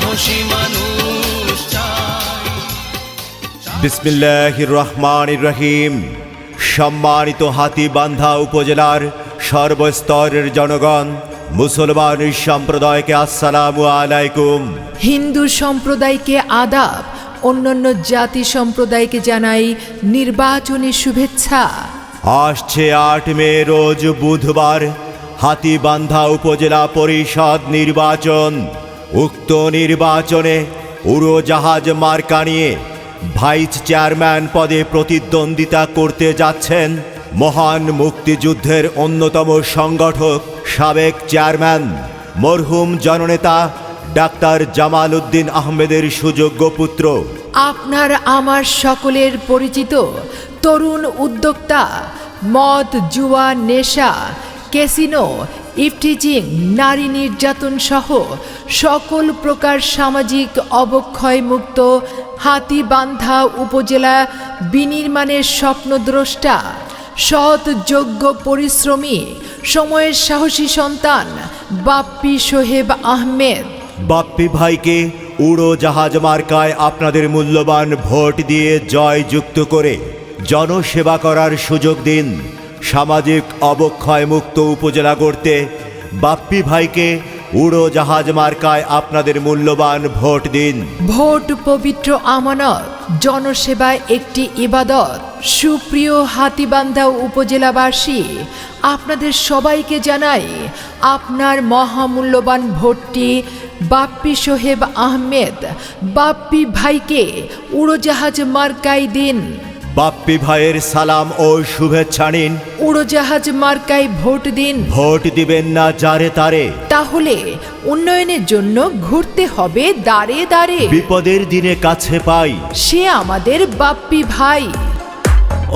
সাহসী মানুষ চাই বিসমিল্লাহির রহমান রহিম। সম্মানিত হাতিবান্ধা উপজেলার সর্বস্তরের জনগণ মুসলমান সম্প্রদায়কে আসসালামু আলাইকুম। হিন্দু সম্প্রদায়কে আদাব অন্যান্য জাতি সম্প্রদায়কে জানাই নির্বাচনী শুভেচ্ছা। আসছে আট মে রোজ বুধবার হাতিবান্ধা উপজেলা পরিষদ নির্বাচন। উক্ত নির্বাচনে উড়োজাহাজ মার্কা নিয়ে ভাইস চেয়ারম্যান পদে প্রতিদ্বন্দ্বিতা করতে যাচ্ছেন মহান মুক্তিযুদ্ধের অন্যতম সংগঠক সাবেক চেয়ারম্যান, মরহুম জননেতা ডাক্তার জামাল উদ্দিন আহমেদের সুযোগ্য পুত্র। আপনার আমার সকলের পরিচিত তরুণ উদ্যোক্তা মদ জুয়া নেশা ক্যাসিনো, ইফটিজিং, নারী নির্যাতন সহ সকল প্রকার সামাজিক অবক্ষয়মুক্ত হাতিবান্ধা উপজেলা বিনির্মাণের স্বপ্নদ্রষ্টা, সৎ, যোগ্য, পরিশ্রমী, সময়ের সাহসী সন্তান বাপ্পি সোহেব আহমেদ। বাপ্পি ভাইকে উড়োজাহাজ মার্কায় আপনাদের মূল্যবান ভোট দিয়ে জয় যুক্ত করে জনসেবা করার সুযোগ দিন। সামাজিক অবক্ষয়মুক্ত উপজেলা গড়তে বাপ্পি ভাইকে উড়োজাহাজ মার্কায় আপনাদের মূল্যবান ভোট দিন। ভোট পবিত্র আমানত, জনসেবায় একটি ইবাদত। সুপ্রিয় হাতিবান্ধা উপজেলাবাসী, আপনাদের সবাইকে জানাই আপনার মহামূল্যবান ভোটটি বাপ্পি সোহেব আহমেদ বাপ্পি ভাইকে উড়োজাহাজ মার্কাই দিন। বাপ্পি ভাইয়ের সালাম ও শুভেচ্ছা নিন। উড়োজাহাজ মার্কায় ভোট দিন। ভোট দিবেন না যারে তারে। তাহলে উন্নয়নের জন্য ঘুরতে হবে দাঁড়ে দাঁড়ে। বিপদের দিনে কাছে পাই। সে আমাদের বাপ্পি ভাই।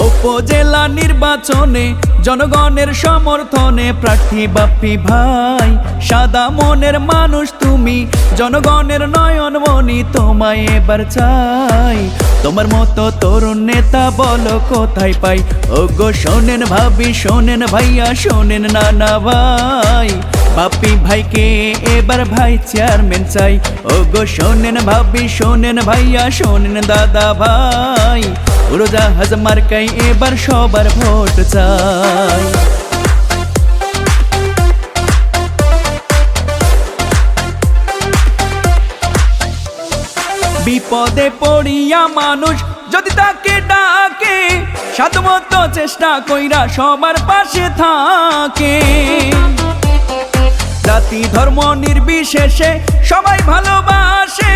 উপজেলা নির্বাচনে জনগণের সমর্থনে প্রার্থী বাপ্পি ভাই, সাদা মনের মানুষ তুমি, জনগণের নয়ন মনি তোমায় এবার চাই। তোমার মতো তরুণ নেতা বলো কোথায় পাই? ও গো শোনেন ভাবি, শোনেন ভাইয়া, শোনেন নানা ভাই। বাপ্পি ভাইকে এবার ভাই চেয়ারম্যান চাই। ও গো শোনেন ভাবি, শোনেন ভাইয়া, শোনেন দাদা ভাই। উড়োজাহাজ মার্কাই এবার সবার ভোট চাই। বিপদে পড়িয়া মানুষ যদি তাকে ডাকে সাধ্যমতো চেষ্টা কইরা সবার পাশে থাকে। জাতি ধর্ম নির্বিশেষে সবাই ভালোবাসে।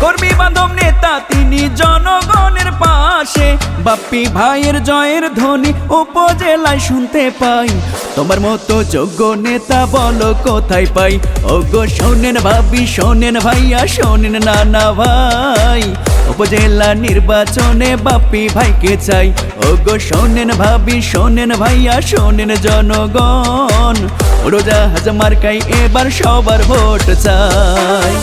কর্মী, বান্ধব, নেতা, তিনি জনগণের পাশে। বাপ্পি ভাইয়ের জয়ের ধ্বনি উপজেলায় শুনতে পাই। তোমার মতো যোগ্য নেতা বলো কোথায় পাই? ও গো শোনেন ভাবি, শোনেন ভাইয়া, শোনেন নানা ভাই। উপজেলা নির্বাচনে বাপ্পি ভাইকে চাই। ও গো শোনেন ভাবি শোনেন ভাইয়া শোনেন জনগণ। উড়োজাহাজ মার্কাই এবার সবার ভোট চাই।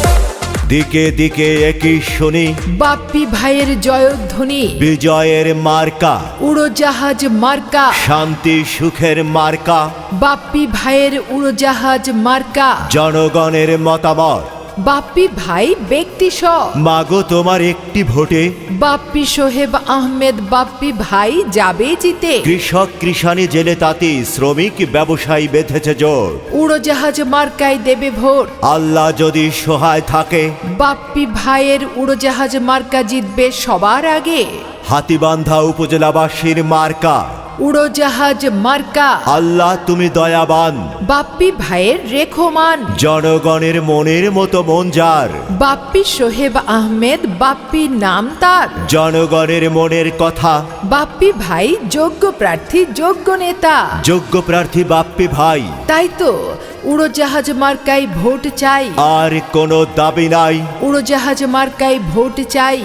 দিকে দিকে একই শুনি বাপ্পি ভাইয়ের জয়ধ্বনি। বিজয়ের মার্কা। উড়োজাহাজ মার্কা। শান্তি সুখের মার্কা। বাপ্পি ভাইয়ের উড়োজাহাজ মার্কা। জনগণের মতামত। বাপ্পি ভাই ব্যক্তি সব। মাগো তোমার একটি ভোটে। বাপ্পি সোহেব আহমেদ বাপ্পি ভাই যাবে জিতে। কৃষক কৃষানি জেলে তাঁতি শ্রমিক ব্যবসায়ী বেঁধেছে জোর। উড়োজাহাজ মার্কায় দেবে ভোট। আল্লাহ যদি সহায় থাকে। বাপ্পি ভাইয়ের উড়োজাহাজ মার্কা জিতবে সবার আগে। হাতিবান্ধা উপজেলাবাসীর মার্কা। উড়োজাহাজ মার্কা। আল্লাহ তুমি দয়াবান। বাপ্পি ভাইয়ের রেখমান। জনগণের মনের মতো মন যার। বাপ্পি সোহেব আহমেদ বাপ্পি নাম তার। জনগণের মনের কথা। বাপ্পি ভাই যোগ্য প্রার্থী যোগ্য নেতা। যোগ্য প্রার্থী বাপ্পি ভাই। তাই তো উড়োজাহাজ মার্কায় ভোট চাই। আর কোনো দাবি নাই। উড়োজাহাজ মার্কায় ভোট চাই।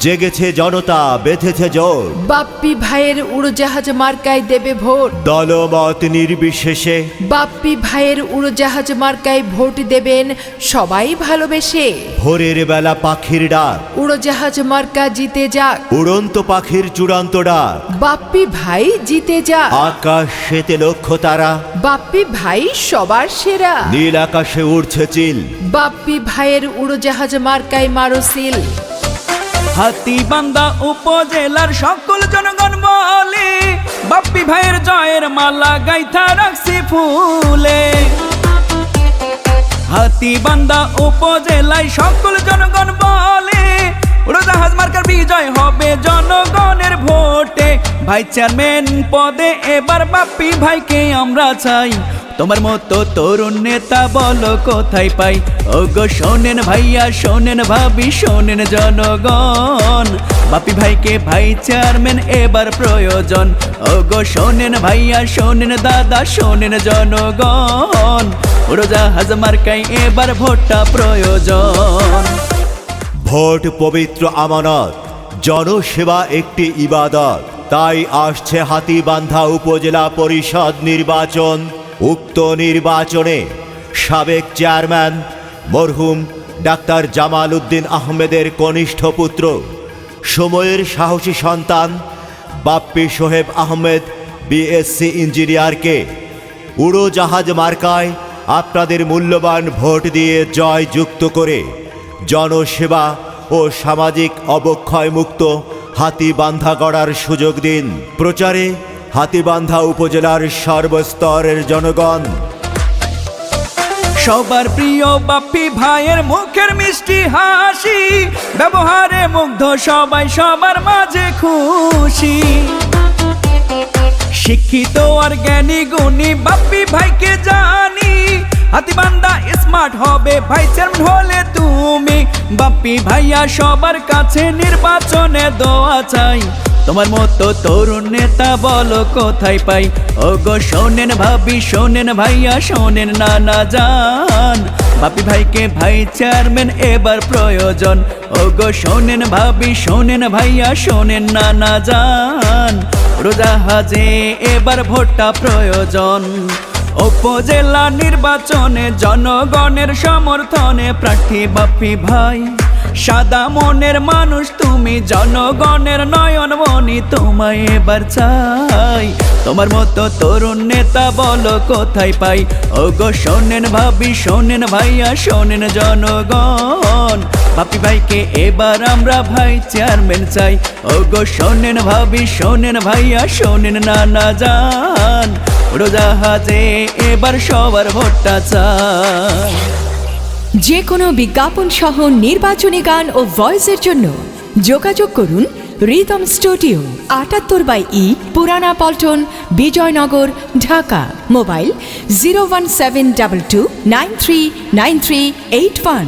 জেগেছে জনতা বেঁধেছে জোর বাপ্পি ভাইয়ের উড়োজাহাজ মার্কায় দেবে ভোট। দলমত নির্বিশেষে। বাপ্পি ভাইয়ের উড়োজাহাজ মার্কায় ভোট দেবেন সবাই ভালোবেসে। ভোরের বেলা পাখির ডাক। উড়োজাহাজ মার্কা জিতে যাক। উড়ন্ত পাখির চূড়ান্ত ডাক। বাপ্পি ভাই জিতে যাক। আকাশ সেতে লক্ষ্য তারা। বাপ্পি ভাই সবার সেরা। নীল আকাশে উড়ছে চিল। বাপ্পি ভাইয়ের উড়োজাহাজ মার্কায় মারো সিল। হাতিবান্ধা উপজেলার সকল জনগণ বলে, বাপ্পি ভাইয়ের জয়ের মালা গাইথা রাখছি ফুলে। হাতিবান্ধা উপজেলায় সকল জনগণ বলে উড়োজাহাজ মার্কার বিজয় হবে জনগণের ভোটে। ভাই চেয়ারম্যান পদে এবার বাপ্পি ভাইকে আমরা চাই। তোমার মতো তরুণ নেতা বলো কোথায় পাই? ও গো শোনেন ভাইয়া, শোনেন ভাবি, শোনেন জনগণ। বাপি ভাইকে ভাই চেয়ারম্যান এবার প্রয়োজন। ও গো শোনেন ভাইয়া, শোনেন দাদা, শোনেন জনগণ। উড়োজাহাজ মার্কাই এবার ভোটটা প্রয়োজন। ভোট পবিত্র আমানত, জনসেবা একটি ইবাদত। তাই আসছে হাতিবান্ধা উপজেলা পরিষদ নির্বাচন। উক্ত নির্বাচনে সাবেক চেয়ারম্যান, মরহুম ডাক্তার জামাল উদ্দিন আহমেদের কনিষ্ঠ পুত্র, সময়ের সাহসী সন্তান, বাপ্পি সোহেব আহমেদ, বিএসসি ইঞ্জিনিয়ারকে উড়োজাহাজ মার্কায় আপনাদের মূল্যবান ভোট দিয়ে জয় যুক্ত করে জনসেবা ও সামাজিক অবক্ষয় মুক্ত হাতিবান্ধা গড়ার সুযোগ দিন। প্রচারে হাতিবান্ধা উপজেলার সর্বস্তরের জনগণ। সবার প্রিয় বাপ্পি ভাইয়ের মুখের মিষ্টি হাসি, ব্যবহারে মুগ্ধ সবাই সবার মাঝে খুশি। শিক্ষিত আর জ্ঞানী গুণী বাপ্পি ভাইকে জানি হাতিবান্দা স্মার্ট হবে, ভাই চেয়ারম্যান হলে তুমি। বাপ্পি ভাইয়া সবার কাছে নির্বাচনে দোয়া চাই। তোমার মতো তরুণ নেতা বলো কোথায় পাই? ও গো শোনেন ভাবি, শোনেন ভাইয়া, শোনেন নানা জান। বাপি ভাইকে ভাই চেয়ারম্যান এবার প্রয়োজন। ও গো শোনেন ভাবি, শোনেন ভাইয়া, শোনেন নানা জান। রোজাহাজে এবার ভোটটা প্রয়োজন। উপজেলা নির্বাচনে জনগণের সমর্থনে প্রার্থী বাপি ভাই। সাদা মনের মানুষ তুমি, জনগণের নয়ন মনি তোমায় এবার চাই। তোমার মতো তরুণ নেতা বলো কোথায় পাই? ও গো শোনেন ভাবি, শোনেন ভাইয়া, শোনেন জনগণ। বাপি ভাইকে এবার আমরা ভাই চেয়ারম্যান চাই। ও গো শোনেন ভাবি, শোনেন ভাইয়া, শোনেন নানা জান। উড়োজাহাজে এবার সবার ভোটটা চাই। যে কোনো বিজ্ঞাপন সহ নির্বাচনী গান ও ভয়েসের জন্য যোগাযোগ করুন রিদম স্টুডিও, আটাত্তর by E, Purana Paltan, Bijoynagar, Dhaka. Mobile zero one seven double two nine three nine three eight one.